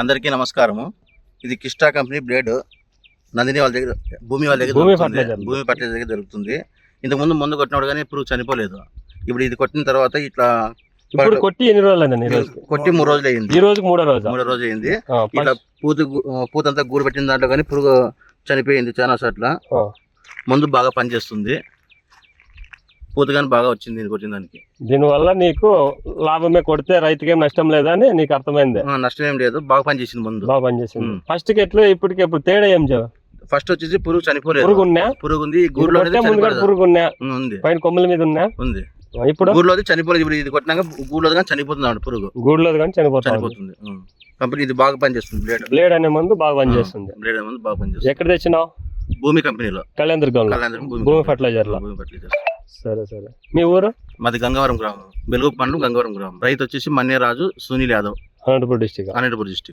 అందరికీ నమస్కారము. ఇది కిస్టా కంపెనీ బ్లేడ్. నందిని వాళ్ళ దగ్గర భూమి వాళ్ళ దగ్గర దొరుకుతుంది. భూమి ఫర్టిలైజర్ దగ్గర దొరుకుతుంది. ఇంతకు ముందు మందు కొట్టినప్పుడు కానీ పురుగు చనిపోలేదు. ఇప్పుడు ఇది కొట్టిన తర్వాత ఇట్లా ఇప్పుడు కొట్టి ఎన్ని రోజులు కొట్టి మూడు రోజులు అయింది ఈ రోజుకి మూడో రోజు? మూడో రోజు అయింది ఇట్లా పూత పూతంతా గూడు పెట్టిన దాంట్లో కానీ పురుగు చనిపోయింది చాలా చోట్ల మందు బాగా పనిచేస్తుంది. పూత కానీ బాగా వచ్చింది ఇది కొట్టిన దానికి. దీనివల్ల నీకు లాభమే కొడితే రైతుకి ఏం నష్టం లేదా అని నీకు అర్థమైంది. ఆ, నష్టం ఏం లేదు. బాగా పనిచేసింది మందు. బాగా పనిచేసింది ఉమ్. ఫస్ట్కి ఎట్లా ఇప్పటికి ఎప్పుడు తేడా ఏం చేయ ఫస్ట్ వచ్చేసి పురుగు చనిపోలేదు. పురుగు ఉన్నా పురుగు ఉంది ఇప్పుడు గూడులో అనేది ముందు కూడా చనిపోలేదు. పురుగు ఉన్నా ఉం, ఉంది. పైన కొమ్మల మీద ఉన్నా ఉంది. ఇప్పుడు? గూడులో చనిపోలేదు. ఇప్పుడు ఇది కొట్టినాక గూడులో కానీ చనిపోతుంది అన్నమాట పురుగు. గూడులో కానీ. చనిపోతుంది. ఉం. కంపెనీ ఇది బాగా పనిచేస్తుంది బ్లేడ్ బ్లేడ్ అనే మందు బాగా పనిచేస్తుంది బ్లేడ్ అనేది బాగా పనిచేస్తుంది ఎక్కడ తెచ్చినావు? భూమి కంపెనీలో. కళ్యాణదుర్గంలో? కళ్యాణదుర్గం భూమి. ఫర్టిలైజర్లో భూమి ఫర్టిలైజర్ సరే సరే. మీ ఊరు? మాది గంగవరం గ్రామం. బెలుగు పండు గంగవరం గ్రామం. రైతు వచ్చేసి Manyaraju Sunil Yadav. Anantapuram district Anantapuram district.